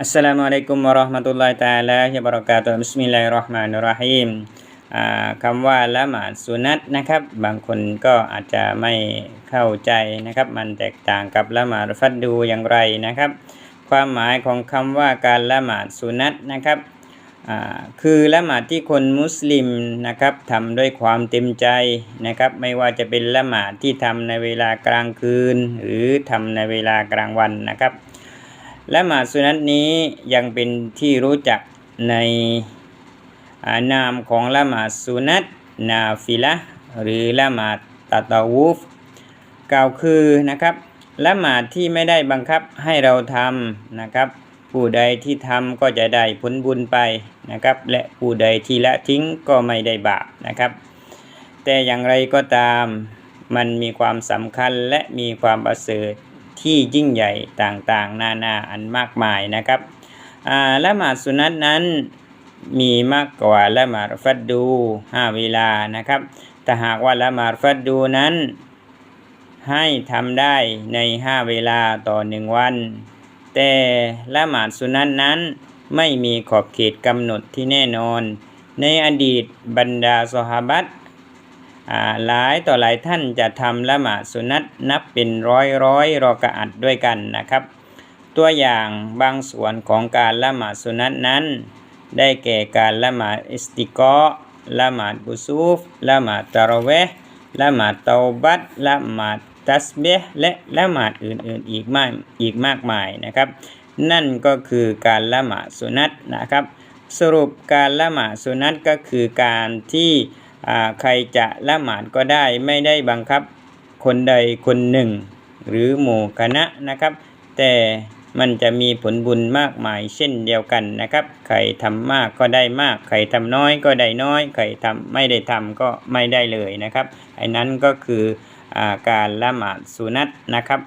อัสสลามุอะลัยกุมวะเราะห์มะตุลลอฮิตะอาลาวะบะเราะกาตุฮ์บิสมิลลาฮิรเราะห์มานิรเราะฮีมคำว่าละหมาดสุนัตนะครับ บางคนก็อาจจะไม่เข้าใจนะครับ มันแตกต่างกับละหมาดฟัดดูอย่างไรนะครับ ความหมายของคำว่าการละหมาดสุนัตนะครับคือละหมาดที่คนมุสลิมนะครับทำด้วยความเต็มใจนะครับ ไม่ว่าจะเป็นละหมาดที่ทำในเวลากลางคืน หรือทำในเวลากลางวันนะครับ และหมาสุนัตนี้ยังเป็นที่รู้จักในานามของละหมาดสุนัตนาฟิละหรือละหมาดตตาวูฟกล่าวคือนะครับละหมาดที่ไม่ได้บังคับให้เราทำนะครับ ผู้ใดที่ทำก็จะได้ผลบุญไปนะครับ และผู้ใดที่ละทิ้งก็ไม่ได้บาปนะครับ แต่อย่างไรก็ตามมันมีความสำคัญและมีความประเสริฐ ที่ยิ่งใหญ่ต่างๆ นานาอันมากมายนะครับละหมาดสุนัตนั้นมีมากกว่าละหมาดฟัดดู5เวลานะครับแต่หากว่าละหมาดฟัดดูนั้น ให้ทำได้ใน5เวลาต่อ1วัน แต่ละหมาดสุนัตนั้นไม่มีขอบเขตกำหนดที่แน่นอน ในอดีตบรรดาสหบัตอ่า หลายต่อหลายท่านจะทำละหมาดสุนัตนับเป็นร้อยร้อยรอกะอัดด้วยกันนะครับ ตัวอย่างบางส่วนของการละหมาดสุนัตนั้น ได้แก่การละหมาดอิสติกอละหมาดบุซูฟละหมาดตะเรเวห์ละหมาดเตาบัตละหมาดตัสเบห์และละหมาดอื่นๆอีกมากอีกมากมายนะครับ นั่นก็คือการละหมาดสุนัตนะครับ สรุปการละหมาดสุนัตก็คือการที่ ใครจะละหมาดก็ได้ไม่ได้บังคับคนใดคนหนึ่ง หรือหมู่คณะนะครับ แต่มันจะมีผลบุญมากมายเช่นเดียวกันนะครับ ใครทำมากก็ได้มาก ใครทำน้อยก็ได้น้อย ใครทำไม่ได้ทำก็ไม่ได้เลยนะครับไอ้นั้นก็คืออาการละหมาดสุนัตนะครับ